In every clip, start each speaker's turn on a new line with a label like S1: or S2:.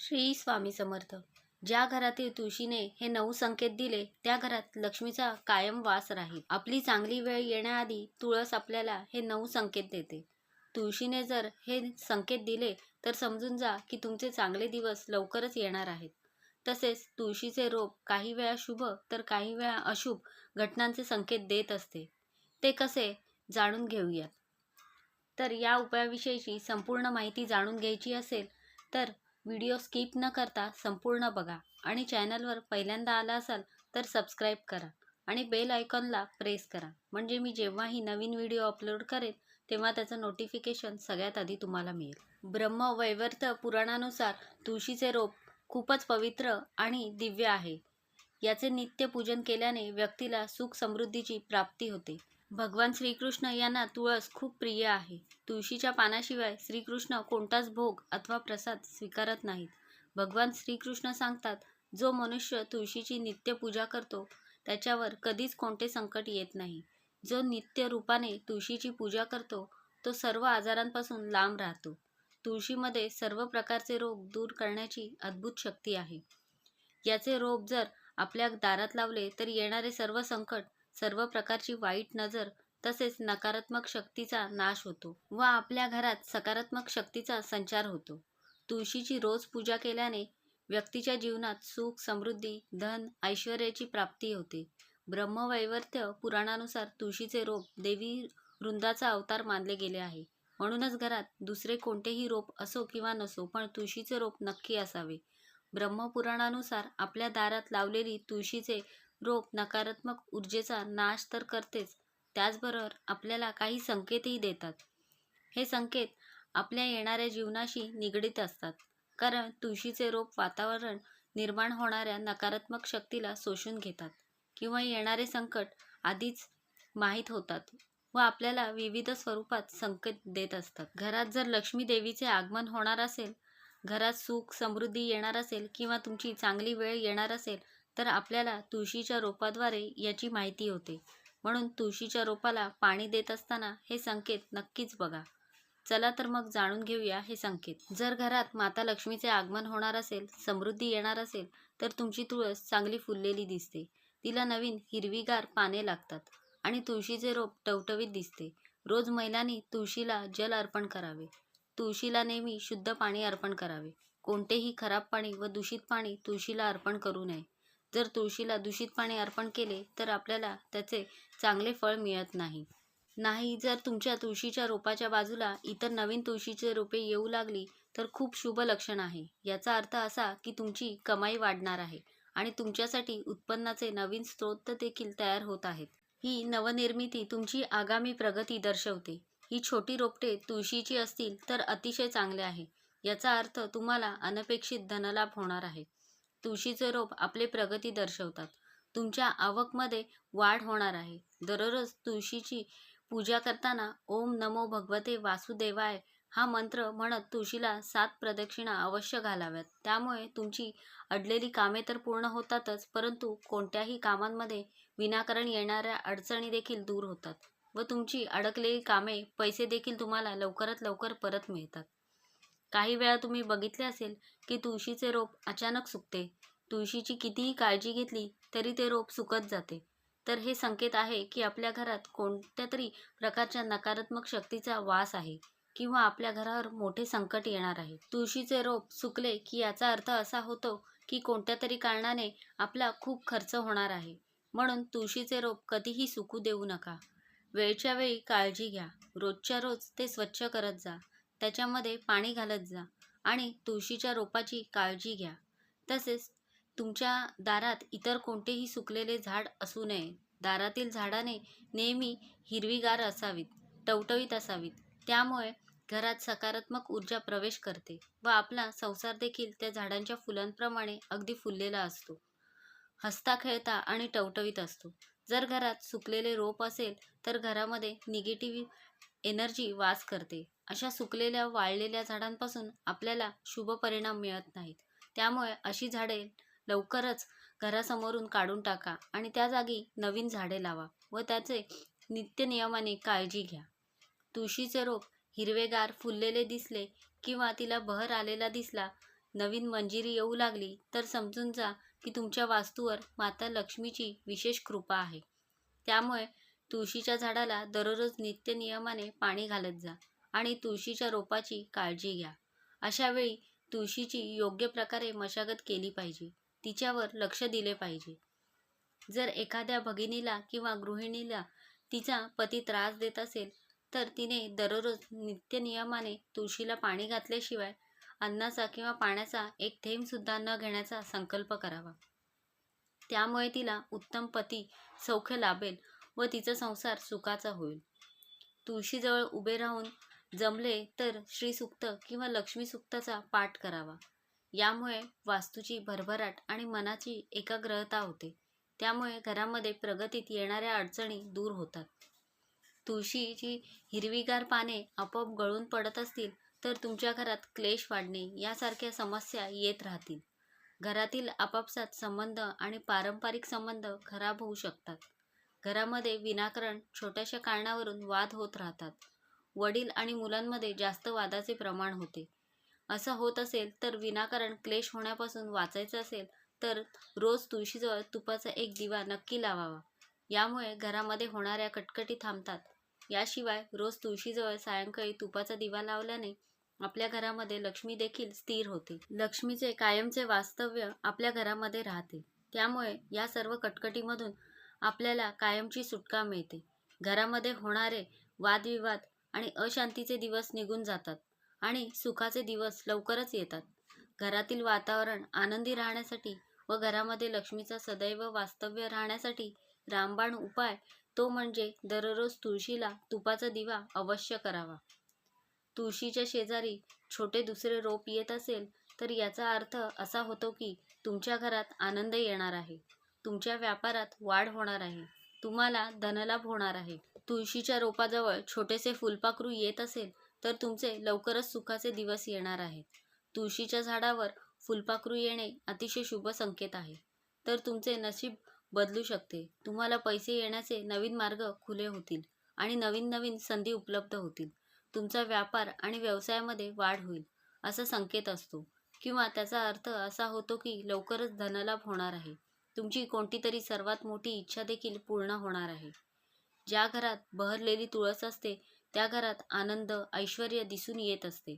S1: श्री स्वामी समर्थ. ज्या घरातील तुळशीने हे नऊ संकेत दिले त्या घरात लक्ष्मीचा कायम वास राहील. आपली चांगली वेळ येण्याआधी तुळस आपल्याला हे नऊ संकेत देते. तुळशीने जर हे संकेत दिले तर समजून जा की तुमचे चांगले दिवस लवकरच येणार आहेत. तसेच तुळशीचे रोप काही वेळा शुभ तर काही वेळा अशुभ घटनांचे संकेत देत असते. ते कसे? जाणून घेऊयात. तर या उपायाविषयीची संपूर्ण माहिती जाणून घ्यायची असेल तर व्हिडिओ स्किप न करता संपूर्ण बघा आणि चॅनलवर पहिल्यांदा आला असाल तर सबस्क्राईब करा आणि बेल आयकॉनला प्रेस करा. म्हणजे मी जेव्हाही नवीन व्हिडिओ अपलोड करेन तेव्हा त्याचं नोटिफिकेशन सगळ्यात आधी तुम्हाला मिळेल. ब्रह्म वैवर्त पुराणानुसार तुळशीचे रोप खूपच पवित्र आणि दिव्य आहे. याचे नित्य पूजन केल्याने व्यक्तीला सुख समृद्धीची प्राप्ती होते. भगवान श्रीकृष्ण यांना तुळस खूप प्रिय आहे. तुळशीच्या पानाशिवाय श्रीकृष्ण कोणताच भोग अथवा प्रसाद स्वीकारत नाहीत. भगवान श्रीकृष्ण सांगतात जो मनुष्य तुळशीची नित्य पूजा करतो त्याच्यावर कधीच कोणते संकट येत नाही. जो नित्य रूपाने तुळशीची पूजा करतो तो सर्व आजारांपासून लांब राहतो. तुळशीमध्ये सर्व प्रकारचे रोग दूर करण्याची अद्भुत शक्ती आहे. याचे रोप जर आपल्या दारात लावले तर येणारे सर्व संकट सर्व प्रकारची वाईट नजर तसेच नकारात्मक शक्तीचा नाश होतो व आपल्या घरात सकारात्मक शक्तीचा संचार होतो. तुळशीची रोज पूजा केल्याने व्यक्तीच्या जीवनात सुख समृद्धी धन ऐश्वर्याची प्राप्ती होते. ब्रह्मवैवर्त्य पुराणानुसार तुळशीचे रोप देवी वृंदाचा अवतार मानले गेले आहे. म्हणूनच घरात दुसरे कोणतेही रोप असो किंवा नसो पण तुळशीचे रोप नक्की असावे. ब्रह्मपुराणानुसार आपल्या दारात लावलेली तुळशीचे रोप नकारात्मक ऊर्जेचा नाश तर करतेच त्याचबरोबर आपल्याला काही संकेतही देतात. हे संकेत आपल्या येणाऱ्या जीवनाशी निगडीत असतात कारण तुळशीचे रोप वातावरण निर्माण होणाऱ्या नकारात्मक शक्तीला शोषून घेतात किंवा येणारे संकट आधीच माहीत होतात व आपल्याला विविध स्वरूपात संकेत देत असतात. घरात जर लक्ष्मी देवीचे आगमन होणार असेल घरात सुख समृद्धी येणार असेल किंवा तुमची चांगली वेळ येणार असेल तर आपल्याला तुळशीच्या रोपाद्वारे याची माहिती होते. म्हणून तुळशीच्या रोपाला पाणी देत असताना हे संकेत नक्कीच बघा. चला तर मग जाणून घेऊया हे संकेत. जर घरात माता लक्ष्मीचे आगमन होणार असेल समृद्धी येणार असेल तर तुमची तुळस चांगली फुललेली दिसते. तिला नवीन हिरवीगार पाने लागतात आणि तुळशीचे रोप टवटवीत दिसते. रोज महिलांनी तुळशीला जल अर्पण करावे. तुळशीला नेहमी शुद्ध पाणी अर्पण करावे. कोणतेही खराब पाणी व दूषित पाणी तुळशीला अर्पण करू नये. जर तुळशीला दूषित पाणी अर्पण केले तर आपल्याला त्याचे चांगले फळ मिळत नाही. नाही जर तुमच्या तुळशीच्या रोपाच्या बाजूला इतर नवीन तुळशीचे रोपे येऊ लागली तर खूप शुभ लक्षण आहे. याचा अर्थ असा की तुमची कमाई वाढणार आहे आणि तुमच्यासाठी उत्पन्नाचे नवीन स्रोत देखील तयार होत आहेत. ही नवनिर्मिती तुमची आगामी प्रगती दर्शवते. ही छोटी रोपटे तुळशीची असतील तर अतिशय चांगले आहे. याचा अर्थ तुम्हाला अनपेक्षित धनलाभ होणार आहे. तुळशीचे रोप आपले प्रगती दर्शवतात. तुमच्या आवकमध्ये वाढ होणार आहे. दररोज तुळशीची पूजा करताना ओम नमो भगवते वासुदेवाय हा मंत्र म्हणत तुळशीला सात प्रदक्षिणा अवश्य घालाव्यात. त्यामुळे तुमची अडलेली कामे तर पूर्ण होतातच परंतु कोणत्याही कामांमध्ये विनाकारण येणाऱ्या अडचणी देखील दूर होतात व तुमची अडकलेली कामे पैसे देखील तुम्हाला लवकरात लवकर परत मिळतात. काही वेळा तुम्ही बघितले असेल की तुळशीचे रोप अचानक सुकते. तुळशीची कितीही काळजी घेतली तरी ते रोप सुकत जाते. तर हे संकेत आहे की आपल्या घरात कोणत्या तरी प्रकारच्या नकारात्मक शक्तीचा वास आहे किंवा आपल्या घरावर मोठे संकट येणार आहे. तुळशीचे रोप सुकले की याचा अर्थ असा होतो की कोणत्या तरी कारणाने आपला खूप खर्च होणार आहे. म्हणून तुळशीचे रोप कधीही सुकू देऊ नका. वेळच्या वेळी काळजी घ्या. रोजच्या रोज ते स्वच्छ करत जा. त्याच्यामध्ये पाणी घालत जा आणि तुळशीच्या रोपाची काळजी घ्या. तसेच तुमच्या दारात इतर कोणतेही सुकलेले झाड असू नये. दारातील झाडाने नेहमी हिरवीगार असावीत टवटवीत असावीत. त्यामुळे घरात सकारात्मक ऊर्जा प्रवेश करते व आपला संसार देखील त्या झाडांच्या फुलांप्रमाणे अगदी फुललेला असतो. हसता खेळता आणि टवटवीत असतो. जर घरात सुकलेले रोप असेल तर घरामध्ये निगेटिव्ह एनर्जी वास करते. अशा सुकलेल्या वाळलेल्या झाडांपासून आपल्याला शुभ परिणाम मिळत नाहीत. त्यामुळे अशी झाडे लवकरच घरासमोरून काढून टाका आणि त्या जागी नवीन झाडे लावा व त्याचे नित्य नियमाने काळजी घ्या. तुळशीचे रोप हिरवेगार फुललेले दिसले किंवा तिला बहर आलेला दिसला नवीन मंजिरी येऊ लागली तर समजून जा की तुमच्या वास्तूवर माता लक्ष्मीची विशेष कृपा आहे. त्यामुळे तुळशीच्या झाडाला दररोज नित्य नियमाने पाणी घालत जा आणि तुळशीच्या रोपाची काळजी घ्या. अशावेळी तुळशीची योग्य प्रकारे मशागत केली पाहिजे. तिच्यावर लक्ष दिले पाहिजे. जर एखाद्या भगिनीला किंवा गृहिणीला तिचा पती त्रास देत असेल तर तिने दररोज नित्य नियमाने तुळशीला पाणी घातल्याशिवाय अन्नाचा किंवा पाण्याचा एक थेंबसुद्धा न घेण्याचा संकल्प करावा. त्यामुळे तिला उत्तम पती सौख्य लाभेल व तिचा संसार सुखाचा होईल. तुळशीजवळ उभे राहून जमले तर श्रीसुक्त किंवा लक्ष्मी सुक्ताचा पाठ करावा. यामुळे वास्तूची भरभराट आणि मनाची एकाग्रता होते. त्यामुळे घरामध्ये प्रगतीत येणाऱ्या अडचणी दूर होतात. तुळशीची हिरवीगार पाने आपोआप गळून पडत असतील तर तुमच्या घरात क्लेश वाढणे यासारख्या समस्या येत राहतील. घरातील आपापसात संबंध आणि पारंपरिक संबंध खराब होऊ शकतात. घरामध्ये विनाकारण छोट्याशा कारणावरून वाद होत राहतात. वडील आणि मुलांमध्ये जास्त वादाचे प्रमाण होते. असं होत असेल तर विनाकारण क्लेश होण्यापासून वाचायचं असेल तर रोज तुळशीजवळ तुपाचा एक दिवा नक्की लावावा. यामुळे घरामध्ये होणाऱ्या कटकटी थांबतात. याशिवाय रोज तुळशीजवळ सायंकाळी तुपाचा दिवा लावल्याने आपल्या घरामध्ये लक्ष्मी देखील स्थिर होते. लक्ष्मीचे कायमचे वास्तव्य आपल्या घरामध्ये राहते. त्यामुळे या सर्व कटकटीमधून आपल्याला कायमची सुटका मिळते. घरामध्ये होणारे वादविवाद आणि अशांतीचे दिवस निघून जातात आणि सुखाचे दिवस लवकरच येतात. घरातील वातावरण आनंदी राहण्यासाठी व घरामध्ये लक्ष्मीचा सदैव वास्तव्य राहण्यासाठी रामबाण उपाय तो म्हणजे दररोज तुळशीला तुपाचा दिवा अवश्य करावा. तुळशीच्या शेजारी छोटे दुसरे रोप येत असेल तर याचा अर्थ असा होतो की तुमच्या घरात आनंद येणार आहे. तुमच्या व्यापारात वाढ होणार आहे. तुम्हाला धनलाभ होणार आहे. तुळशीच्या रोपाजवळ छोटेसे फुलपाखरू येत असेल तर तुमचे लवकरच सुखाचे दिवस येणार आहेत. तुळशीच्या झाडावर फुलपाखरू येणे अतिशय शुभ संकेत आहे. तर तुमचे नशीब बदलू शकते. तुम्हाला पैसे येण्याचे नवीन मार्ग खुले होतील आणि नवीन नवीन संधी उपलब्ध होतील. तुमचा व्यापार आणि व्यवसायामध्ये वाढ होईल असा संकेत असतो. किंवा त्याचा अर्थ असा होतो की लवकरच धनलाभ होणार आहे. तुमची कोणती तरी सर्वात मोठी इच्छा देखील पूर्ण होणार आहे. ज्या घरात बहरलेली तुळस असते त्या घरात आनंद ऐश्वर दिसून येत असते.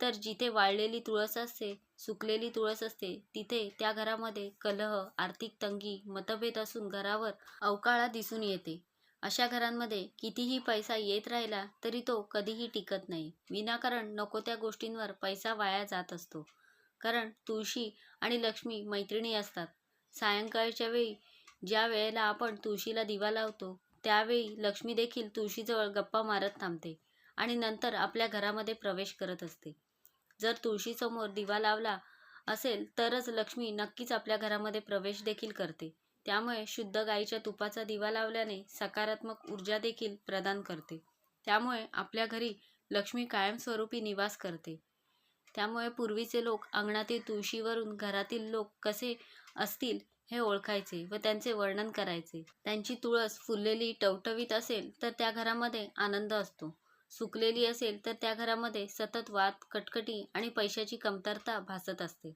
S1: तर जिथे वाळलेली तुळस असते सुकलेली तुळस असते तिथे त्या घरामध्ये कलह आर्थिक तंगी मतभेद असून घरावर अवकाळा दिसून येते. अशा घरांमध्ये कितीही पैसा येत राहिला तरी तो कधीही टिकत नाही. विनाकारण नको त्या गोष्टींवर पैसा वाया जात असतो. कारण तुळशी आणि लक्ष्मी मैत्रिणी असतात. सायंकाळच्या वेळी ज्या वेळेला आपण तुळशीला दिवा लावतो त्यावेळी लक्ष्मी देखील तुळशीजवळ गप्पा मारत थांबते आणि नंतर आपल्या घरामध्ये प्रवेश करत असते. जर तुळशीसमोर दिवा लावला असेल तरच लक्ष्मी नक्कीच आपल्या घरामध्ये प्रवेश देखील करते. त्यामुळे शुद्ध गाईच्या तुपाचा दिवा लावल्याने सकारात्मक ऊर्जा देखील प्रदान करते. त्यामुळे आपल्या घरी लक्ष्मी कायमस्वरूपी निवास करते. त्यामुळे पूर्वीचे लोक अंगणातील तुळशीवरून घरातील लोक कसे असतील हे ओळखायचे व त्यांचे वर्णन करायचे. त्यांची तुळस फुललेली टवटवीत असेल तर त्या घरामध्ये आनंद असतो. सुकलेली असेल तर त्या घरामध्ये सतत वाद कटकटी आणि पैशाची कमतरता भासत असते.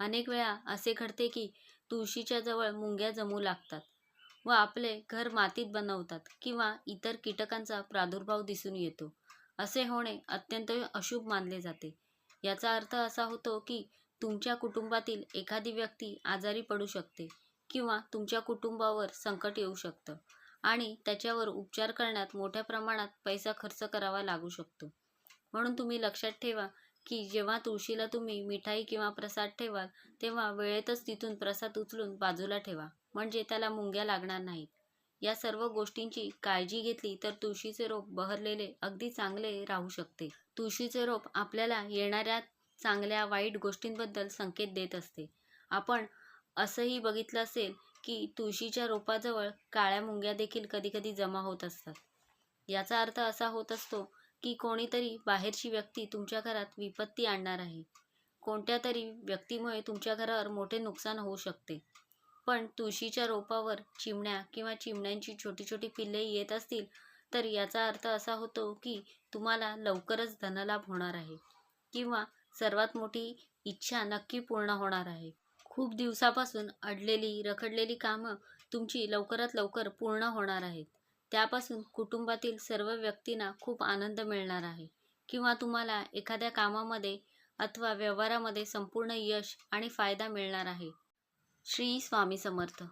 S1: अनेक वेळा असे घडते की तुळशीच्या जवळ मुंग्या जमू लागतात व आपले घर मातीत बनवतात किंवा इतर कीटकांचा प्रादुर्भाव दिसून येतो. असे होणे अत्यंत अशुभ मानले जाते. याचा अर्थ असा होतो की तुमच्या कुटुंबातील एखादी व्यक्ती आजारी पडू शकते किंवा तुमच्या कुटुंबावर संकट येऊ शकतं आणि त्याच्यावर उपचार करण्यात मोठ्या प्रमाणात पैसा खर्च करावा लागू शकतो. म्हणून तुम्ही लक्षात ठेवा की जेव्हा तुळशीला तुम्ही मिठाई किंवा प्रसाद ठेवाल तेव्हा वेळेतच तिथून प्रसाद उचलून बाजूला ठेवा म्हणजे त्याला मुंग्या लागणार नाहीत. या सर्व गोष्टींची काळजी घेतली तर तुळशीचे रोप बहरलेले अगदी चांगले राहू शकते. तुळशीचे रोप आपल्याला येणाऱ्या चांगल्या वाईट गोष्टींबद्दल संकेत देत असते. आपण असंही बघितलं असेल की तुळशीच्या रोपाजवळ काळ्या मुंग्या देखील कधीकधी जमा होत असतात. याचा अर्थ असा होत असतो की कोणीतरी बाहेरची व्यक्ती तुमच्या घरात विपत्ती आणणार आहे. कोणत्या तरी व्यक्तीमुळे तुमच्या घरावर मोठे नुकसान होऊ शकते. पण तुळशीच्या रोपावर चिमण्या किंवा चिमण्यांची छोटी छोटी पिल्ले येत असतील तर याचा अर्थ असा होतो की तुम्हाला लवकरच धनलाभ होणार आहे किंवा सर्वात मोठी इच्छा नक्की पूर्ण होणार आहे. खूप दिवसापासून अडलेली रखडलेली कामं तुमची लवकरात लवकर पूर्ण होणार आहेत. त्यापासून कुटुंबातील सर्व व्यक्तींना खूप आनंद मिळणार आहे किंवा तुम्हाला एखाद्या कामामध्ये अथवा व्यवहारामध्ये संपूर्ण यश आणि फायदा मिळणार आहे. श्री स्वामी समर्थ.